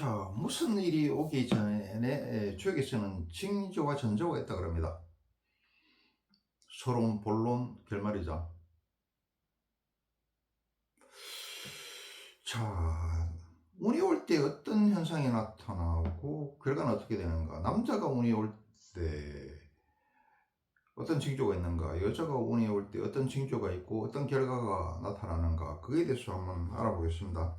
자, 무슨 일이 오기 전에 주역에서는 징조와 전조가 있다 그럽니다. 서론, 본론, 결말이죠. 자, 운이 올 때 어떤 현상이 나타나고 결과는 어떻게 되는가? 남자가 운이 올 때 어떤 징조가 있는가? 여자가 운이 올 때 어떤 징조가 있고 어떤 결과가 나타나는가? 그에 대해서 한번 알아보겠습니다.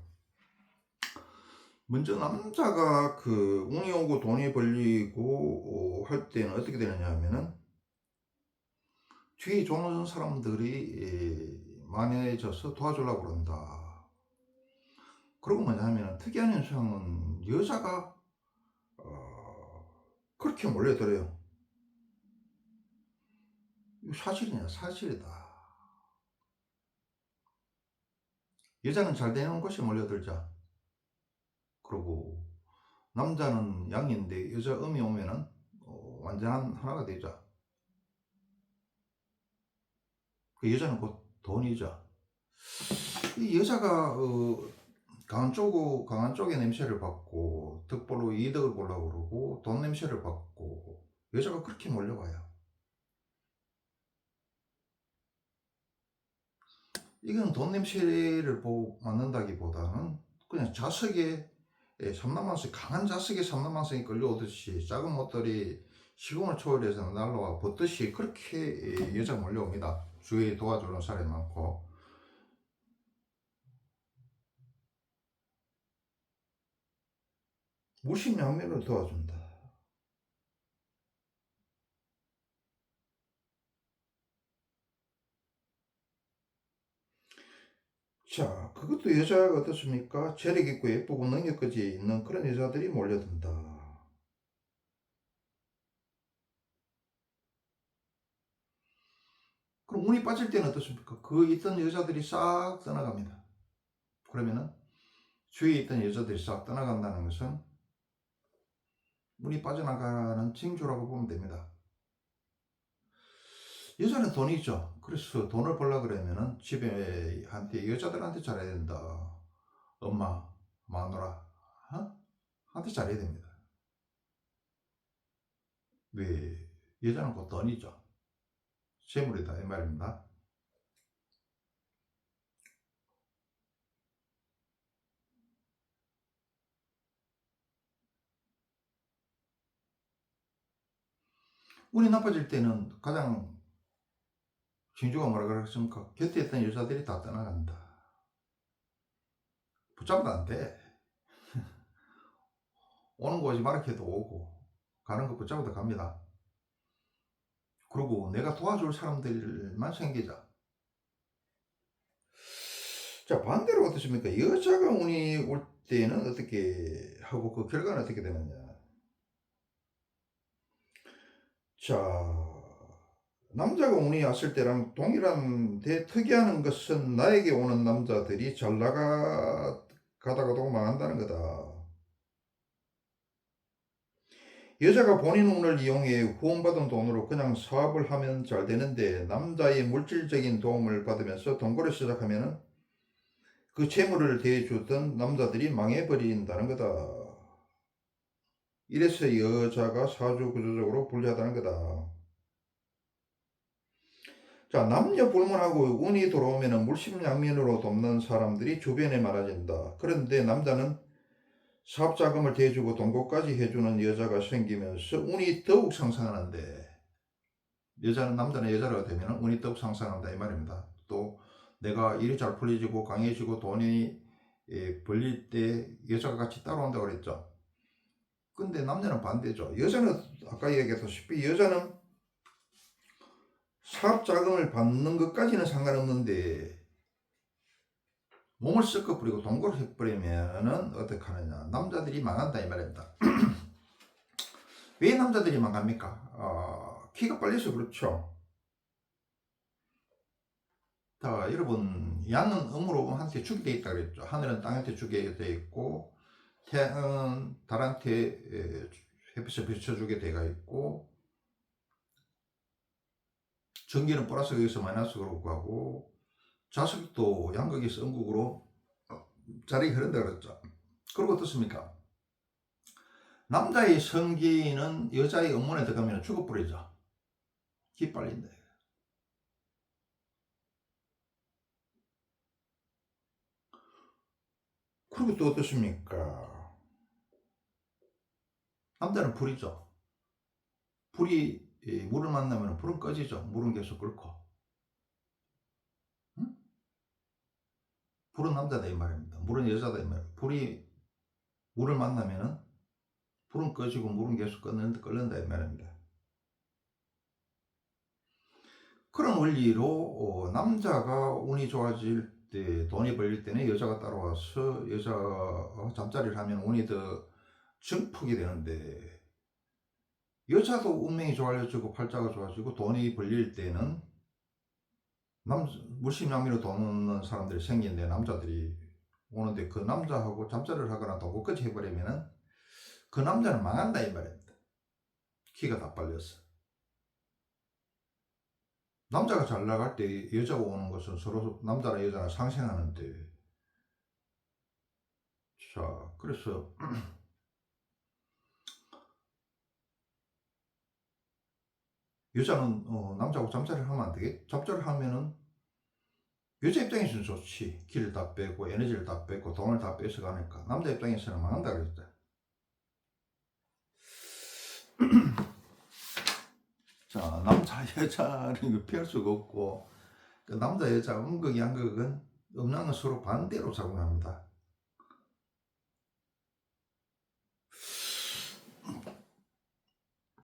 먼저 남자가 그 운이 오고 돈이 벌리고 어, 할 때는 어떻게 되느냐 하면은 뒤에 좋은 사람들이 에, 만해져서 도와주려고 그런다. 그리고 뭐냐 하면 특이한 현상은 여자가 어, 그렇게 몰려들어요. 사실이냐? 사실이다. 여자는 잘 되는 곳에 몰려들자. 그리고 남자는 양인데 여자 음이 오면은 어, 완전한 하나가 되자. 그 여자는 곧 돈이죠. 이 여자가 어, 강한 쪽 강한 쪽의 냄새를 받고 득볼로 이득을 보려고 그러고 돈 냄새를 받고 여자가 그렇게 몰려와요. 이건 돈 냄새를 보고 맞는다기보다는 그냥 자석에 예, 삼남만성 강한 자석에 삼남만성이 끌려오듯이 작은 못들이 시공을 초월해서 날라와 벗듯이 그렇게 예, 여자가 몰려옵니다. 주위에 도와주는 사람이 많고 무심양면으로 도와준다. 자, 그것도 여자가 어떻습니까? 재력 있고 예쁘고 능력까지 있는 그런 여자들이 몰려든다. 그럼 운이 빠질 때는 어떻습니까? 그 있던 여자들이 싹 떠나갑니다. 그러면은 주위에 있던 여자들이 싹 떠나간다는 것은 운이 빠져나가는 징조라고 보면 됩니다. 여자는 돈이 있죠. 그래서 돈을 벌려 그러면은 집에 한테 여자들한테 잘해야 된다. 엄마, 마누라, 어? 한테 잘해야 됩니다. 왜? 여자는 곧 돈이죠. 재물이다 이 말입니다. 운이 나빠질 때는 가장 진주가 뭐라 그랬습니까? 곁에 있던 여자들이 다 떠나간다. 붙잡아도 안 돼. 오는 곳이 마르케도 오고 가는 거 붙잡아도 갑니다. 그리고 내가 도와줄 사람들만 생기자. 자 반대로 어떻습니까? 여자가 운이 올 때는 어떻게 하고 그 결과는 어떻게 되느냐? 자 남자가 운이 왔을 때랑 동일한데 특이한 것은 나에게 오는 남자들이 잘 나가 가다가도 망한다는 거다. 여자가 본인 운을 이용해 후원받은 돈으로 그냥 사업을 하면 잘 되는데 남자의 물질적인 도움을 받으면서 동거를 시작하면은 그 재물을 대주던 남자들이 망해버린다는 거다. 이래서 여자가 사주구조적으로 불리하다는 거다. 자, 남녀 불문하고 운이 들어오면 물심양면으로 돕는 사람들이 주변에 많아진다. 그런데 남자는 사업 자금을 대주고 동거까지 해주는 여자가 생기면서 운이 더욱 상승하는데 여자는 남자는 여자가 되면 운이 더욱 상승한다 이 말입니다. 또 내가 일이 잘 풀리지고 강해지고 돈이 예, 벌릴 때 여자가 같이 따라온다 그랬죠. 근데 남자는 반대죠. 여자는 아까 얘기했다시피 여자는 사업 자금을 받는 것까지는 상관없는데 몸을 썩어 버리고 동거를 해버리면은 어떻게 하느냐. 남자들이 망한다 이 말입니다. 왜 남자들이 망합니까? 어, 키가 빨려서 그렇죠. 자 여러분 양은 음으로 한테 주게 돼 있다 그랬죠. 하늘은 땅한테 주게 돼 있고 태양은 달한테 햇빛을 비춰주게 돼가 있고 전기는 여기서 마이너스로 가고 자석도 양극에서 음극으로 자리 흐른다 그랬죠. 그리고 어떻습니까? 남자의 성기는 여자의 응문에 들어가면 죽어버리죠. 기빨린다. 그리고 또 어떻습니까? 남자는 불이죠. 불이 이 물을 만나면 불은 꺼지죠. 물은 계속 끓고. 응? 불은 남자다 이 말입니다. 물은 여자다 이 말입니다. 불이 물을 만나면은 불은 꺼지고 물은 계속 끓는다, 끓는다 이 말입니다. 그런 원리로 어, 남자가 운이 좋아질 때 돈이 벌릴 때는 여자가 따라와서 여자 어, 잠자리를 하면 운이 더 증폭이 되는데 여자도 운명이 좋아져지고 팔자가 좋아지고 돈이 벌릴 때는 남 물심양미로 돈 얻는 사람들이 생기는데 남자들이 오는데 그 남자하고 잠자리를 하거나 도구까지 해버리면은 그 남자는 망한다 이 말입니다. 키가 다 빨렸어. 남자가 잘 나갈 때 여자가 오는 것은 서로 남자나 여자나 상생하는데 자 그래서 여자는 어, 남자하고 잠자리를 하면 안 되겠 잠자리를 하면은 여자 입장에서는 좋지. 기를 다 빼고 에너지를 다 빼고 돈을 다 뺏어가니까 남자 입장에서는 망한다 그랬다 자 남자 여자는 피할 수가 없고 그 남자 여자 음극 양극은 음란은 서로 반대로 작용합니다